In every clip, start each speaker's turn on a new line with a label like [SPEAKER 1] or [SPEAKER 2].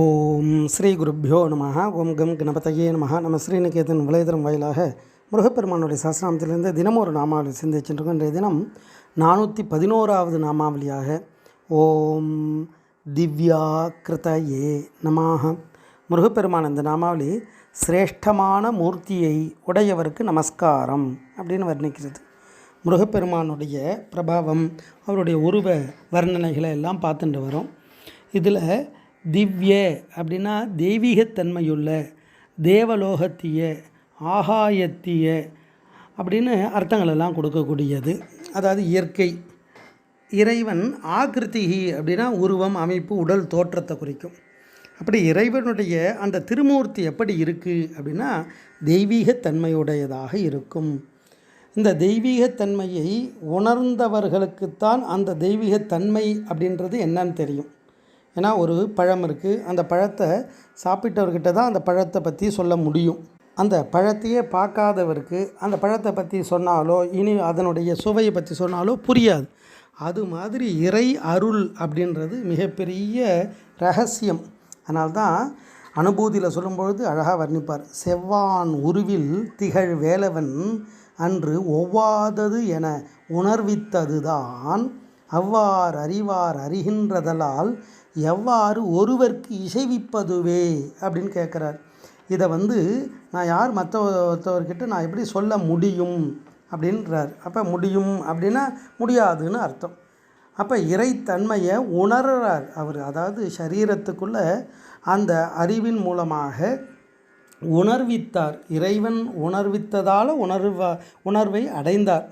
[SPEAKER 1] ஓம் ஸ்ரீ குருப்பியோ நம ஓம் கம் கணபதையே நம நம்ம ஸ்ரீநிகேதன் விளையதரம் வாயிலாக முருகப்பெருமானுடைய சாஸ்திராமத்திலிருந்து தினமும் ஒரு நாமாவளி சிந்திச்சுருக்கோம். இன்றைய தினம் நானூற்றி பதினோராவது நாமாவளியாக ஓம் திவ்யா கிருதயே நமாக முருகப்பெருமான் இந்த நாமாவளி சிரேஷ்டமான மூர்த்தியை உடையவருக்கு நமஸ்காரம் அப்படின்னு வர்ணிக்கிறது. முருகப்பெருமானுடைய பிரபாவம் அவருடைய உருவ வர்ணனைகளை எல்லாம் பார்த்துட்டு வரோம். இதில் திவ்ய அப்படின்னா தெய்வீகத்தன்மையுள்ள தேவலோகத்திய ஆகாயத்திய அப்படின்னு அர்த்தங்களெல்லாம் கொடுக்கக்கூடியது. அதாவது இயற்கை. இறைவன் ஆகிருத்திகி அப்படின்னா உருவம் அமைப்பு உடல் தோற்றத்தை குறிக்கும். அப்படி இறைவனுடைய அந்த திருமூர்த்தி எப்படி இருக்குது அப்படின்னா தெய்வீகத்தன்மையுடையதாக இருக்கும். இந்த தெய்வீகத்தன்மையை உணர்ந்தவர்களுக்குத்தான் அந்த தெய்வீகத்தன்மை அப்படின்றது என்னன்னு தெரியும். ஏன்னா ஒரு பழம் இருக்குது அந்த பழத்தை சாப்பிட்டவர்கிட்ட தான் அந்த பழத்தை பற்றி சொல்ல முடியும். அந்த பழத்தையே பார்க்காதவருக்கு அந்த பழத்தை பற்றி சொன்னாலோ இனி அதனுடைய சுவையை பற்றி சொன்னாலோ புரியாது. அது மாதிரி இறை அருள் அப்படின்றது மிகப்பெரிய ரகசியம். அதனால்தான் அனுபூதியில் சொல்லும்பொழுது அழகாக வர்ணிப்பார். செவ்வான் உருவில் திகழ் வேலவன் அன்று ஒவ்வாதது என உணர்வித்ததுதான் அவ்வாறு அறிவார் அறிகின்றதலால் எவ்வாறு ஒருவருக்கு இசைவிப்பதுவே? அப்படின்னு கேட்குறார். இதை வந்து நான் யார் மற்றவர்கிட்ட நான் எப்படி சொல்ல முடியும்? அப்படின்றார். அப்போ முடியும் அப்படின்னா முடியாதுன்னு அர்த்தம். அப்போ இறைத்தன்மையை உணர்கிறார் அவர். அதாவது சரீரத்துக்குள்ளே அந்த அறிவின் மூலமாக உணர்வித்தார். இறைவன் உணர்வித்ததால் உணர்வ உணர்வை அடைந்தார்.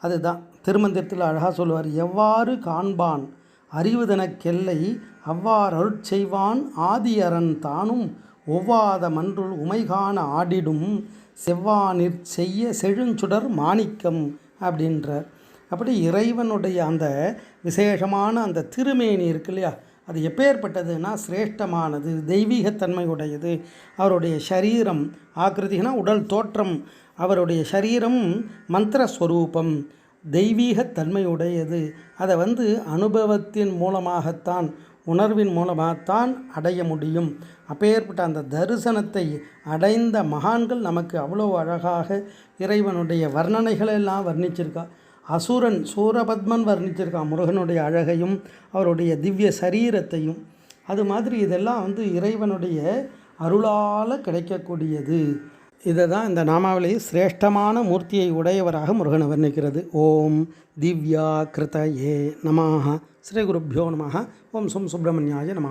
[SPEAKER 1] அதுதான் திருமந்திரத்தில் அழகாக சொல்லுவார். எவ்வாறு காண்பான் அறிவுதனக்கெல்லை செய்வான் ஆதி ஆதியரன் தானும் ஒவ்வாத மன்றுள் உமைகான ஆடிடும் செவ்வானிற் செய்ய செழுஞ்சுடர் மாணிக்கம் அப்படின்றார். அப்படி இறைவனுடைய அந்த விசேஷமான அந்த திருமேனி இருக்கு இல்லையா? அது எப்பேற்பட்டதுன்னா சிரேஷ்டமானது தெய்வீகத்தன்மையுடையது. அவருடைய சரீரம் ஆக்கிருதினா உடல் தோற்றம் அவருடைய சரீரம் மந்திரஸ்வரூபம் தெய்வீகத்தன்மையுடையது அதை வந்து அனுபவத்தின் மூலமாகத்தான் உணர்வின் மூலமாகத்தான் அடைய முடியும். அப்பேற்பட்ட அந்த தரிசனத்தை அடைந்த மகான்கள் நமக்கு அவ்வளோ அழகாக இறைவனுடைய வர்ணனைகளெல்லாம் வர்ணிச்சிருக்கா. அசுரன் சூரபத்மன் வர்ணிச்சிருக்கான் முருகனுடைய அழகையும் அவருடைய திவ்ய சரீரத்தையும். அது மாதிரி இதெல்லாம் வந்து இறைவனுடைய அருளால் கிடைக்கக்கூடியது. இதை தான் இந்த நாமாவளி சிரேஷ்டமான மூர்த்தியை உடையவராக முருகனை வர்ணிக்கிறது. ஓம் திவ்யா கிருத ஏ நமாக ஸ்ரீ குருப்பியோ நமாக ஓம் சும் சுப்பிரமணியாய நமாக